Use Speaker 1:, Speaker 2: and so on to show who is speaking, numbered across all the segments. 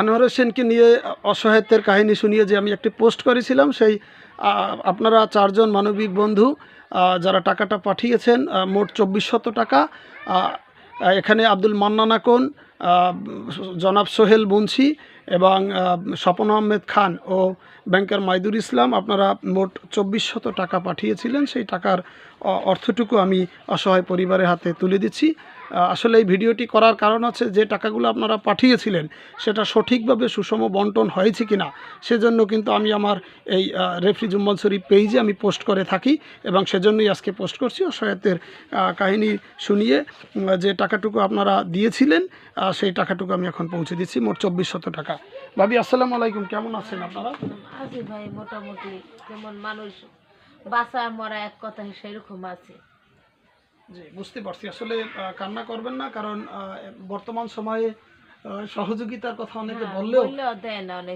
Speaker 1: আনোয়ার হোসেনকে নিয়ে অসহায়ত্বের কাহিনী শুনিয়ে যে আমি একটি পোস্ট করেছিলাম, সেই আপনারা চারজন মানবিক বন্ধু যারা টাকাটা পাঠিয়েছেন মোট চব্বিশ শত টাকা এখানে আব্দুল মান্নান আকন জনাব সোহেল মুন্সি এবং স্বপন আহমেদ খান ও ব্যাংকার মাইদুর ইসলাম, আপনারা মোট চব্বিশ শত টাকা পাঠিয়েছিলেন, সেই টাকার অর্থটুকু আমি অসহায় পরিবারের হাতে তুলে দিচ্ছি। আসলে এই ভিডিওটি করার কারণ হচ্ছে যে টাকাগুলো আপনারা পাঠিয়েছিলেন, সেটা সঠিকভাবে সুষম বন্টন হয়েছে কিনা, সেজন্য কিন্তু আমি আমার এই রেফরি শরীফ পেজে আমি পোস্ট করে থাকি এবং সেজন্যই আজকে পোস্ট করছি। অসহায়তের কাহিনী শুনিয়ে যে টাকাটুকু আপনারা দিয়েছিলেন সেই টাকাটুকু আমি এখন পৌঁছে দিচ্ছি, মোট চব্বিশ শত টাকা। ভাবি, আসসালামু আলাইকুম, কেমন আছেন আপনারা?
Speaker 2: ভাই, মোটামুটি। যেমন মানুষ? বাঁচা মরা এক কথা সেরকম আছে।
Speaker 1: জি বুঝতে পারছি। আসলে কান্না করবেন না কারণ বর্তমান সময়ে সহযোগিতার কথা অনেকে
Speaker 2: হ্যাঁ,
Speaker 1: বললেও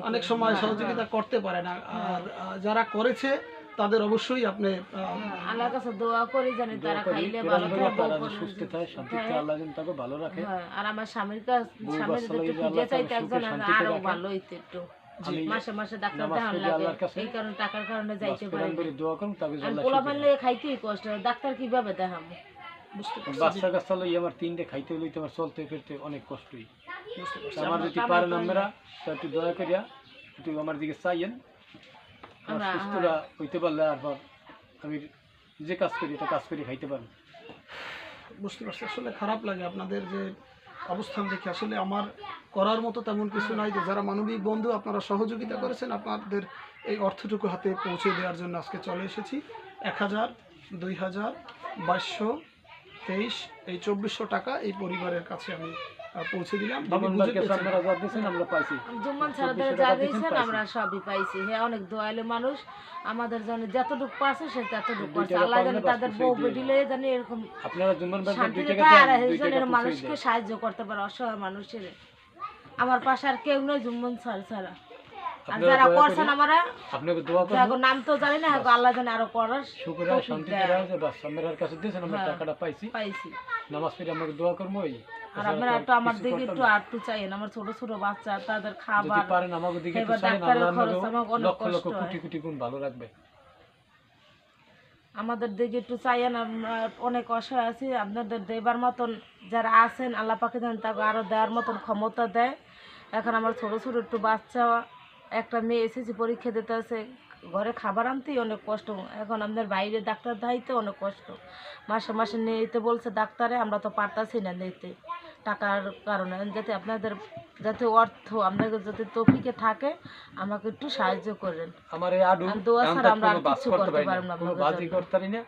Speaker 2: অনেকে।
Speaker 1: সময়
Speaker 2: হ্যাঁ,
Speaker 1: সহযোগিতা করতে পারে না। আর যারা করেছে তাদের অবশ্যই আপনি
Speaker 2: হ্যাঁ, আল্লাহর কাছে দোয়া করি জানি তারা খাইলে ভালো থাকে বউ করে- হ্যাঁ, হ্যাঁ, আর আমার স্বামীর কাছে স্বামীর যদি একটু খুঁজে চাইতে একজন আরও ভালো হইতো একটু। মাসে মাসে ডাক্তার দেখান লাগে। এই কারণে টাকার কারণে যাইতে পারি না। আর পোলা খাইতেই কষ্ট ডাক্তার কীভাবে দেখাবো
Speaker 3: বাচ্চা কাচ্চা লই আমার তিনটে খাইতে লইতে আমার চলতে ফিরতে অনেক কষ্টই।
Speaker 1: বুঝতে পারছি।
Speaker 3: তা আমার যদি পারেন আপনারা তা একটু দয়া করিয়া একটু আমার দিকে চাইয়েন। আর সুস্থরা হইতে পারলে আর আমি যে কাজ করি এটা কাজ করে খাইতে পারব
Speaker 1: বুঝতে পারছি। আসলে খারাপ লাগে আপনাদের যে অবস্থান দেখে আসলে আমার করার মতো তেমন কিছু নাই যে যারা মানবিক বন্ধু, আপনারা সহযোগিতা করেছেন, আপনাদের এই অর্থটুকু হাতে পৌঁছে দেওয়ার জন্য আজকে চলে এসেছি। এক হাজার, দুই হাজার, বাইশশো তেইশ, এই চব্বিশশো টাকা এই পরিবারের কাছে আমি পৌঁছে দিলাম?
Speaker 3: আপনারা যা দিয়েছেন আমরা পাইছি।
Speaker 2: জুম্মান যা দিয়েছেন আমরা সবই পাইছি। হ্যাঁ অনেক দয়ালু মানুষ। আমাদের জন্য যতটুকু পাচ্ছে সে ততটুকু পাচ্ছে আল্লাহ জানে তাদের বউ বেডিলে জানে এরকম
Speaker 3: আপনারা জুম্মান
Speaker 2: মানুষকে
Speaker 3: মানুষকে
Speaker 2: সাহায্য করতে পারে অসহায় মানুষের। আমার পাশে আর কেউ নয় জুম্মন ছাড়া ছাড়া। আর যারা করছেন আমরা
Speaker 3: আপনাকে দোয়া করব
Speaker 2: নাম তো জানি না আল্লাহ জানে আরও করার
Speaker 3: শুক্র
Speaker 2: তৌফিক
Speaker 3: শান্তি
Speaker 2: দেয়।
Speaker 3: আছে বাস আপনার কাছে দিয়েছেন আমরা
Speaker 2: হ্যাঁ।
Speaker 3: টাকাটা পাইছি।
Speaker 2: পাইছি।
Speaker 3: নামাজ পড়ে আমাকে দোয়া করব ওই
Speaker 2: আর একটু আমার দিকে একটু আটটু চাইেন আমার ছোট ছোট বাচ্চা তাদের
Speaker 3: যদি পারেন আমাকে দিকে একটু
Speaker 2: এবার
Speaker 3: আল্লাহ
Speaker 2: আমাকে
Speaker 3: লক্ষ লক্ষ কোটি কোটি গুণ ভালো রাখবে
Speaker 2: আমাদের দিকে একটু চাইয়েন আমরা অনেক অসহায় আছি আপনাদের দেবার মতন যারা আছেন আল্লাহ যেন তাকে আরও দেওয়ার মতন ক্ষমতা দেয়। এখন আমার ছোট ছোট একটু বাচ্চা একটা মেয়ে এসেছি পরীক্ষা দিতে আছে ঘরে খাবার আনতেই অনেক কষ্ট। এখন আমাদের বাইরে ডাক্তার দেখাইতে অনেক কষ্ট। মাসে মাসে নিতে বলছে ডাক্তারে আমরা তো পারতাছি না নিতে। টাকার কারণে। যাতে আপনাদের যাতে অর্থ আপনাদের যাতে তফিকে থাকে আমাকে একটু সাহায্য করেন।
Speaker 3: আমার এই আডু
Speaker 2: দোয়া ছাড়া আমরা আর
Speaker 3: কোনো করতে না। বাজি করতে পারি না।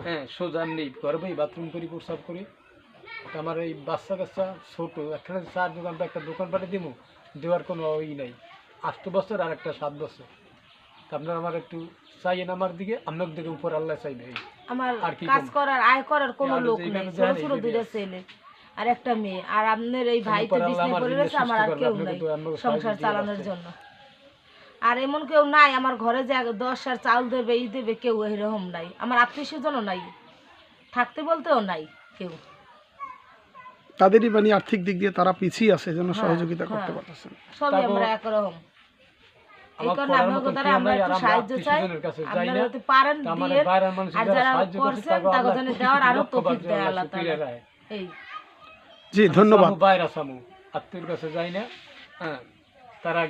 Speaker 3: হ্যাঁ সোজা নেই ঘরে বাথরুম করি প্রসাব করি। আমার এই বাচ্চা কাচ্চা ছোট একটা চার দোকান একটা দোকান পাঠিয়ে দিব দেওয়ার কোনো ই নাই। আট বছর আর একটা সাত বছর। আপনারা আমার একটু চাইয়েন আমার দিকে আপনার দিকে উপর আল্লাহ চাইবে। এই।
Speaker 2: আমার কাজ করার আয় করার কোনো লোক নেই। ছোট ছোট দুইটা ছেলে আর একটা মেয়ে। আর আপনার এই ভাই তো বিছনে
Speaker 3: আমার
Speaker 2: পড়ে রয়েছে আমার আর কেউ নাই। সংসার চালানোর জন্য। আর এমন কেউ নাই আমার ঘরে যে দশ আর চাল দেবে ই দেবে কেউ এরকম নাই। আমার আত্মীয় স্বজনও নাই। থাকতে বলতেও নাই কেউ।
Speaker 1: তাদেরই মানে আর্থিক দিক দিয়ে তারা পিছিয়ে আছে যেন
Speaker 2: হ্যাঁ,
Speaker 1: সহযোগিতা করতে
Speaker 2: হ্যাঁ।
Speaker 1: পারতেছেন
Speaker 2: সবই আমরা একরকম।
Speaker 1: জি ধন্যবাদ।
Speaker 3: সামু বাইরা সামু আত্মীয়র কাছে যাই না হ্যাঁ তারা